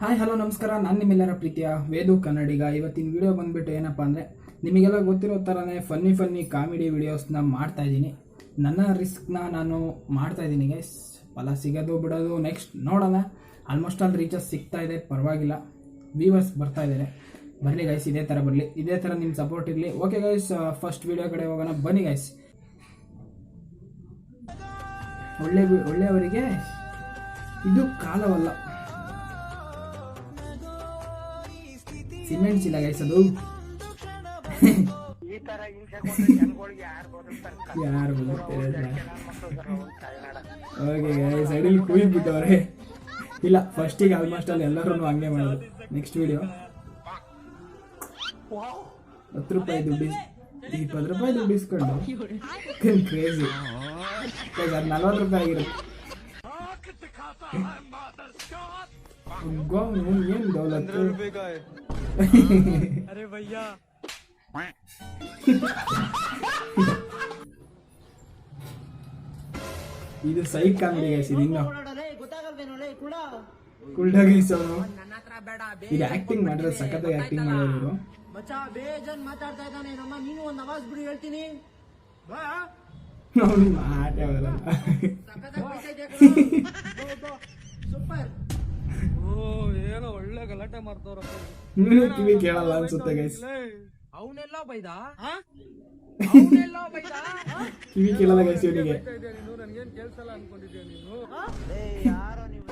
Hi hello ನಮಸ್ಕಾರ. ನಾನು ನಿಮ್ಮೆಲ್ಲರ ಪ್ರೀತಿಯ ವೇದು ಕನ್ನಡಿಗ. ಇವತ್ತಿನ ವಿಡಿಯೋ ಬಂದ್ಬಿಟ್ಟು ಏನಪ್ಪ ಅಂದರೆ, ನಿಮಗೆಲ್ಲ ಗೊತ್ತಿರೋ ಥರನೇ ಫನ್ನಿ ಫನ್ನಿ ಕಾಮಿಡಿ ವಿಡಿಯೋಸ್ನ ಮಾಡ್ತಾ ಇದ್ದೀನಿ. ನನ್ನ ರಿಸ್ಕ್ನ ನಾನು ಮಾಡ್ತಾ ಇದ್ದೀನಿ ಗೈಸ್ ಫಲ ಸಿಗೋದು ಬಿಡೋದು ನೆಕ್ಸ್ಟ್ ನೋಡೋಣ. ಆಲ್ಮೋಸ್ಟ್ ಆಲ್ ರೀಚಸ್ ಸಿಗ್ತಾ ಇದೆ, ಪರವಾಗಿಲ್ಲ. ವೀವರ್ಸ್ ಬರ್ತಾ ಇದ್ದಾರೆ. ಬರಲಿ ಗೈಸ್ ಇದೇ ಥರ ಬರಲಿ. ಇದೇ ಥರ ನಿಮ್ಮ ಸಪೋರ್ಟ್ ಇರಲಿ. ಓಕೆ ಗೈಸ್ ಫಸ್ಟ್ ವಿಡಿಯೋ ಕಡೆ ಹೋಗೋಣ. ಬನ್ನಿ ಗೈಸ್ ಒಳ್ಳೆ ಒಳ್ಳೆಯವರಿಗೆ ಇದು ಕಾಲವಲ್ಲ. ಸಿಮೆಂಟ್ ಚೀಲ ಗೈಸ್ ಅದು ಯಾರು ಓಕೆ ಗೈಸ್ ಅಡಿಲಿ ಕುಯ್ದು ಬಿಟ್ಟವ್ರೆ ಇಲ್ಲ ಫಸ್ಟಿಗೆ ಆಲ್ಮೋಸ್ಟ್ ಅಲ್ಲಿ ಎಲ್ಲರೂ ಹಂಗೆ ಮಾಡೋದು. ನೆಕ್ಸ್ಟ್ ವಿಡಿಯೋ ಹತ್ತು ರೂಪಾಯಿ ದುಡ್ಡು ಇಪ್ಪತ್ತು ರೂಪಾಯಿ ದುಡ್ಡು ಇಸ್ಕೊಂಡು. ಕ್ರೇಜಿ ಅದು ನಲ್ವತ್ತು ರೂಪಾಯಿ ಆಗಿರುತ್ತೆ. ಏನು ದೌಲತ್ತು? अरे भैया ಇದು ಸೈಕ್ ಕಾಮಿಡಿ ಗೈಸ್ ಇದು ಇನ್ನು ಗೊತ್ತಾಗಲ್ವೇನೋಳೆ ಕೂಡ ಕುಲ್ಡಾಗೈಸ್ ಅವನು ಇದು ಆಕ್ಟಿಂಗ್ ಮಾಡಿದ್ರೆ ಸಖತ್ತಾಗಿ ಆಕ್ಟಿಂಗ್ ಮಾಡೋರು ಮಚ್ಚ ಬೇಜನ್ ಮಾತಾಡ್ತಾ ಇದ್ದಾನೆ ನಮ್ಮ ನೀನು ಒಂದು ಅವಾಜ್ ಬಿಡಿ ಹೇಳ್ತೀನಿ ಅವನು ಮಾಟೇ ಬರಲ್ಲ ಸೂಪರ್ ಓ ಏನೋ ಒಳ್ಳೆ ಗಲಾಟೆ ಮಾಡ್ತಾವ್ರಪ್ಪ ನೀನು ಕಿವಿ ಕೇಳಲ್ಲ ಅನ್ಸುತ್ತೆ ಗೈಸ್ ಅವನೆಲ್ಲ ಬೈದ? ಕಿವಿ ಕೇಳಲ್ಲ ಗೈಸ್ ಇವನಿಗೆ ನೀನು? ನನ್ಗೇನ್ ಕೇಳ್ಸಲ್ಲ ಅನ್ಕೊಂಡಿದ್ಯಾ ನೀನು? ಯಾರೋ ನೀವು?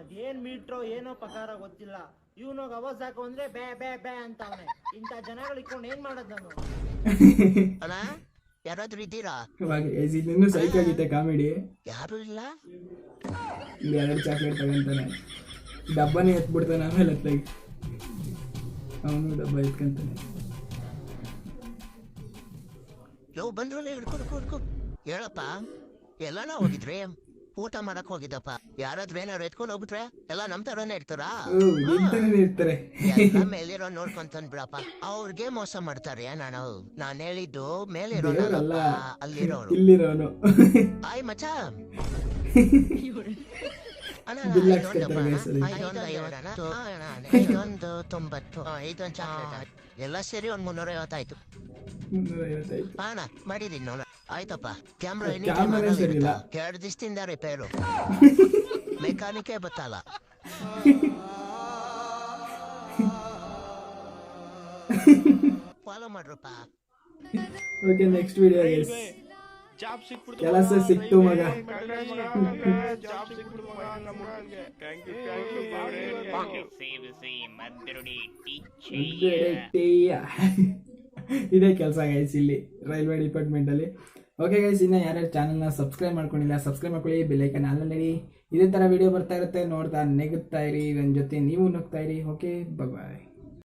ಅದೇನ್ ಮೀಟ್ರೋ ಏನೋ ಪ್ರಕಾರ ಗೊತ್ತಿಲ್ಲ. ಇವನೋಗ ಅವಾಜ್ ಹಾಕು ಅಂದ್ರೆ ಬೇ ಬೇ ಬೇ ಅಂತವನೆ ಇಂತ ಜನಗಳು ಇಟ್ಕೊಂಡು ಏನ್ ಮಾಡೋದ್ ನಾನು? ಅಣ್ಣ ಯಾರಾದ್ರೂ ಇದ್ದೀರಾ? ಇನ್ನೂ ಸೈಕ್ ಆಗಿತ್ತೆ ಕಾಮಿಡಿ. ಯಾರು ಇಲ್ಲ? ಎರಡು ಚಾಕ್ಲೇಟ್ ತಗೊಂತಾನೆ. ಡಬ್ಬನೇ ಎತ್ಬಿಡ್ತಾನೆ ಆಮೇಲೆ ಹತ್ತಾಗಿ ಅವನು ಡಬ್ಬ ಎತ್ಕೊಂತಾನೆ. ಯೋ ಬಂದ್ರಲ್ಲ ಹಿಡ್ಕೊ ಹಿಡ್ಕೊ ಹೇಳಪ್ಪ ಎಲ್ಲಾನ ಹೋಗಿದ್ರಿ? ಊಟ ಮಾಡಕ್ ಹೋಗಿದ್ದಪ್ಪ. ಯಾರಾದ್ರೂ ಏನಾದ್ರು ಎತ್ಕೊಂಡು ಹೋಗ್ಬಿಟ್ರೆ? ಎಲ್ಲ ನಮ್ ತರನೇ ಇರ್ತಾರಾ? ಇರ್ತಾರೆ. ಮೇಲಿರೋ ನೋಡ್ಕೊಂತನ್ ಬಿಡಪ್ಪ ಅವ್ರಿಗೆ ಮೋಸ ಮಾಡ್ತಾರೆ ನಾನು. ನಾನ್ ಹೇಳಿದ್ದು ಮೇಲಿರೋ ಅಲ್ಲಿರೋನು ಆಯ್ ಮಚ್ಚ. ಐದೊಂದು ತೊಂಬತ್ತು ಆ, ಐದೊಂದು ಚಾಕ್ಲೇಟ್ ಎಲ್ಲ ಸೇರಿ ಒಂದ್ ಮುನ್ನೂರ ಐವತ್ತಾಯ್ತು ಅಣ್ಣ ಮಾಡಿದೀನಿ ನೋಡ ಆಯ್ತಪ್ಪ ಕ್ಯಾಮ್ರಾ. ಎರಡು ದಿವಸದಿಂದ ರಿಪೇರು ಮೆಕ್ಯಾನಿಕೇ ಬತ್ತಲ್ಲ ಫಾಲೋ ಮಾಡ್ರಪ್ಪ ಓಕೆ ನೆಕ್ಸ್ಟ್ ವಿಡಿಯೋ ಜಾಬ್ ಸಿಕ್ಬಿಡ್ತು ಕೆಲಸ ಸಿಕ್ತು ಮಗ. ಜಾಬ್ ಸಿಕ್ಬಿಡ್ತು ಮಗ ನಮ್ಮ ಹುಡ್ಗನ್ಗೆ. ಸೇವಿಸಿ ಮದ್ದರುಡಿ ಇದೇ ಕೆಲಸ ಗೈಸ್ ಇಲ್ಲಿ ರೈಲ್ವೆ ಡಿಪಾರ್ಟ್ಮೆಂಟ್ ಅಲ್ಲಿ ಓಕೆ ಗೈಸ್ ಇನ್ನ ಯಾರ್ಯಾರು ಚಾನಲ್ನ ಸಬ್ಸ್ಕ್ರೈಬ್ ಮಾಡ್ಕೊಂಡಿಲ್ಲ ಸಬ್ಸ್ಕ್ರೈಬ್ ಮಾಡ್ಕೊಳ್ಳಿ ಬೆಲ್ಲೈಕನ್ ನಡಿ ಇದೇ ತರ ವಿಡಿಯೋ ಬರ್ತಾ ಇರುತ್ತೆ ನೋಡ್ತಾ ನೆಗುತ್ತಾ ಇರಿ ನನ್ನ ಜೊತೆ ನೀವು ನಗ್ತಾ ಇರಿ. Okay bye